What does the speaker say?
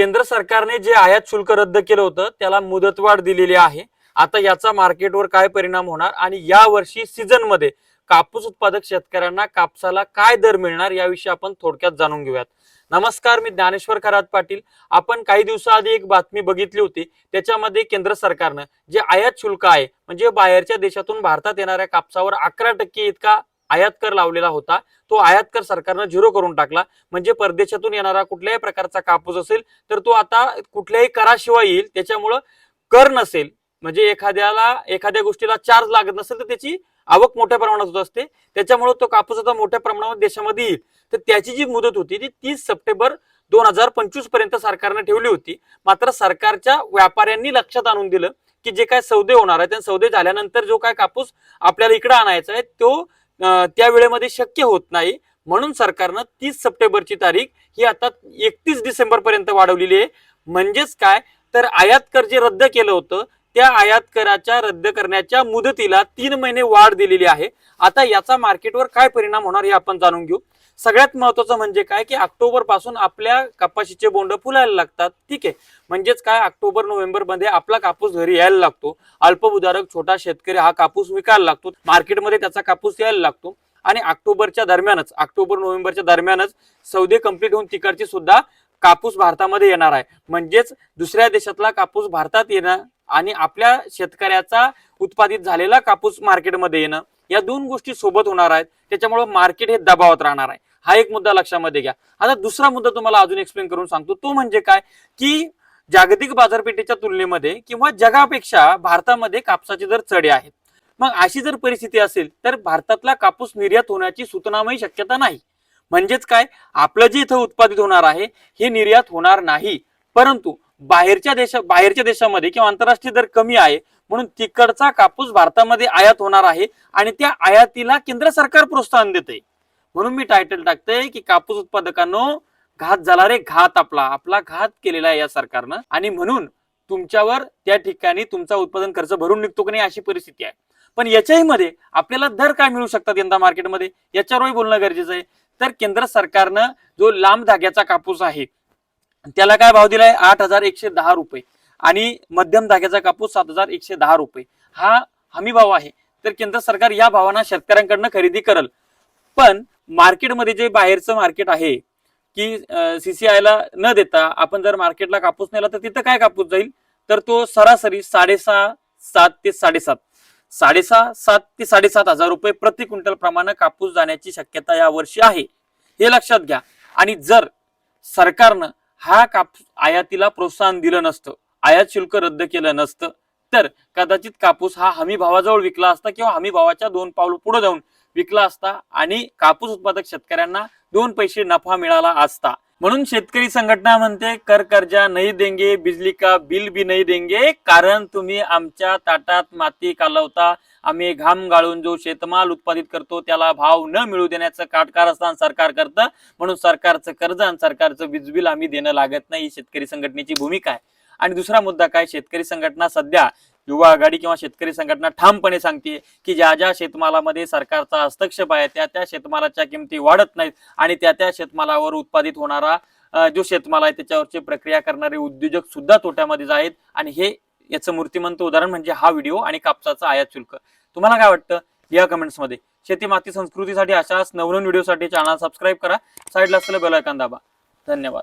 केंद्र सरकारने जे आयात शुल्क रद्द केलं होतं त्याला मुदतवाढ दिलेली आहे. आता याचा मार्केटवर काय परिणाम होणार आणि या वर्षी सीझनमध्ये कापूस उत्पादक शेतकऱ्यांना कापसाला काय दर मिळणार याविषयी आपण थोडक्यात जाणून घेऊयात. नमस्कार मी ज्ञानेश्वर खरात पाटील. आपण काही दिवसाआधी एक बातमी बघितली होती त्याच्यामध्ये केंद्र सरकारनं जे आयात शुल्क आहे म्हणजे बाहेरच्या देशातून भारतात येणाऱ्या कापसावर अकरा टक्के इतका आयात कर लावलेला होता. तो आयात कर सरकारनं झिरो करून टाकला. म्हणजे परदेशातून येणारा कुठल्याही प्रकारचा कापूस असेल तर तो आता कुठल्याही कराशिवाय येईल. त्याच्यामुळं कर नसेल. म्हणजे एखाद्याला एखाद्या गोष्टीला चार्ज लागत नसेल तर त्याची आवक मोठ्या प्रमाणात होत असते. त्याच्यामुळे तो कापूस आता मोठ्या प्रमाणावर देशामध्ये येईल. तर त्याची जी मुदत होती ती तीस सप्टेंबर दोन हजार पंचवीसपर्यंत सरकारने ठेवली होती. मात्र सरकारच्या व्यापाऱ्यांनी लक्षात आणून दिलं की जे काय सौदे होणार आहे त्या सौदे झाल्यानंतर जो काय कापूस आपल्याला इकडे आणायचा आहे तो त्या वेळेमध्ये शक्य होत नाही. म्हणून सरकारनं तीस सप्टेंबरची तारीख ही आता एकतीस डिसेंबर पर्यंत वाढवलेली आहे. म्हणजेच काय? तर आयात कर जे रद्द केलं होतं त्या आयात कराच्या रद्द करण्याच्या मुदतीला तीन महिने वाढ दिलेली आहे. आता याचा मार्केटवर काय परिणाम होणार हे आपण जाणून घेऊ. सगळ्यात महत्वाचं म्हणजे काय की ऑक्टोबरपासून आपल्या कपाशीचे बोंड फुलायला लागतात. ठीक आहे? म्हणजेच काय? ऑक्टोबर नोव्हेंबरमध्ये आपला कापूस घरी यायला लागतो. अल्पभूधारक छोटा शेतकरी हा कापूस विकायला लागतो. मार्केटमध्ये त्याचा कापूस यायला लागतो. आणि ऑक्टोबरच्या दरम्यानच ऑक्टोबर नोव्हेंबरच्या दरम्यानच सौदे कंप्लीट होऊन तिकडची सुद्धा कापूस भारतामध्ये येणार आहे. म्हणजेच दुसऱ्या देशातला कापूस भारतात येणं आणि आपल्या शेतकऱ्याचा उत्पादित झालेला कापूस मार्केटमध्ये येणं या दोन गोष्टी सोबत होणार आहेत. त्याच्यामुळे मार्केट हे दबावात राहणार आहे. हा एक मुद्दा लक्षामध्ये घ्या. आता दुसरा मुद्दा तुम्हाला अजून एक्सप्लेन करून सांगतो. तो म्हणजे काय? की जागतिक बाजारपेठेच्या तुलनेमध्ये किंवा जगापेक्षा भारतामध्ये कापसाचे दर चढे आहेत. मग अशी जर परिस्थिती असेल तर भारतातला कापूस निर्यात होण्याची सूचनामयी शक्यता नाही. म्हणजेच काय? आपलं जे इथं उत्पादित होणार आहे हे निर्यात होणार नाही. परंतु बाहेरच्या देशा बाहेरच्या देशामध्ये किंवा आंतरराष्ट्रीय दर कमी आहे म्हणून तिकडचा कापूस भारतामध्ये आयात होणार आहे आणि त्या आयातीला केंद्र सरकार प्रोत्साहन देते म्हणून मी टायटल टाकतंय की कापूस उत्पादकांनो घात झाला रे घात आपला. आपला घात केलेला आहे या सरकारनं. आणि म्हणून तुमच्यावर त्या ठिकाणी तुमचा उत्पादन खर्च भरून निघतो की नाही अशी परिस्थिती आहे. पण याच्याही मध्ये आपल्याला दर काय मिळू शकतात यंदा मार्केटमध्ये? याच्यावरही बोलणं गरजेचं आहे. तर केंद्र सरकारनं जो लांब धाग्याचा कापूस आहे त्याला काय भाव दिलाय? आठ हजार एकशे दहा रुपये. आणि मध्यम धाग्याचा कापूस सात हजार एकशे दहा रुपये. हा हमी भाव आहे. तर केंद्र सरकार या भावांना शेतकऱ्यांकडनं खरेदी करल. पण मार्केटमध्ये जे बाहेरचं मार्केट आहे की सीसीआयला न देता आपण जर मार्केटला कापूस नेला तर तिथं काय कापूस जाईल? तर तो सरासरी साडेसहा सात ते साडेसात. साडेसहा सात ते साडेसात हजार रुपये प्रति क्विंटल प्रमाणे कापूस जाण्याची शक्यता यावर्षी आहे. हे लक्षात घ्या. आणि जर सरकारनं हा कापूस आयातीला प्रोत्साहन दिलं नसतं आयात शुल्क रद्द केलं नसतं तर कदाचित कापूस हा हमी भावाजवळ विकला असता किंवा हमी भावाच्या दोन पावलं पुढे जाऊन विकला असता आणि कापूस उत्पादक शेतकऱ्यांना दोन पैसे नफा मिळाला असता. म्हणून शेतकरी संघटना म्हणते कर कर्जा नाही देंगे बिजली का बिल बी नाही देंगे कारण तुम्ही आमच्या ताटात माती कालवता. आम्ही घाम गाळून जो शेतमाल उत्पादित करतो त्याला भाव न मिळू देण्याचं काटकारस्थान सरकार करतं. म्हणून सरकारचं कर्ज आणि सरकारचं वीज बिल आम्ही देणं लागत नाही. शेतकरी संघटनेची भूमिका आहे. आणि दुसरा मुद्दा काय शेतकरी संघटना सध्या युवा आघाडी किंवा शेतकरी संघटना ठामपणे सांगते की ज्या ज्या शेतमालामध्ये सरकारचा हस्तक्षेप आहे त्या त्या शेतमालाच्या किमती वाढत नाहीत आणि त्या त्या शेतमालावर उत्पादित होणारा जो शेतमाल आहे त्याच्यावरची प्रक्रिया करणारे उद्योजक सुद्धा तोट्यामध्ये आहेत आणि हे याचं मूर्तिमंत उदाहरण म्हणजे हा व्हिडिओ आणि कापसाचा आयात शुल्क. तुम्हाला काय वाटतं? या कमेंट्समध्ये. शेती माती संस्कृतीसाठी अशाच नवनवीन व्हिडिओसाठी चॅनल सबस्क्राईब करा. साईडला असलेलं बेलायकन दाबा. धन्यवाद.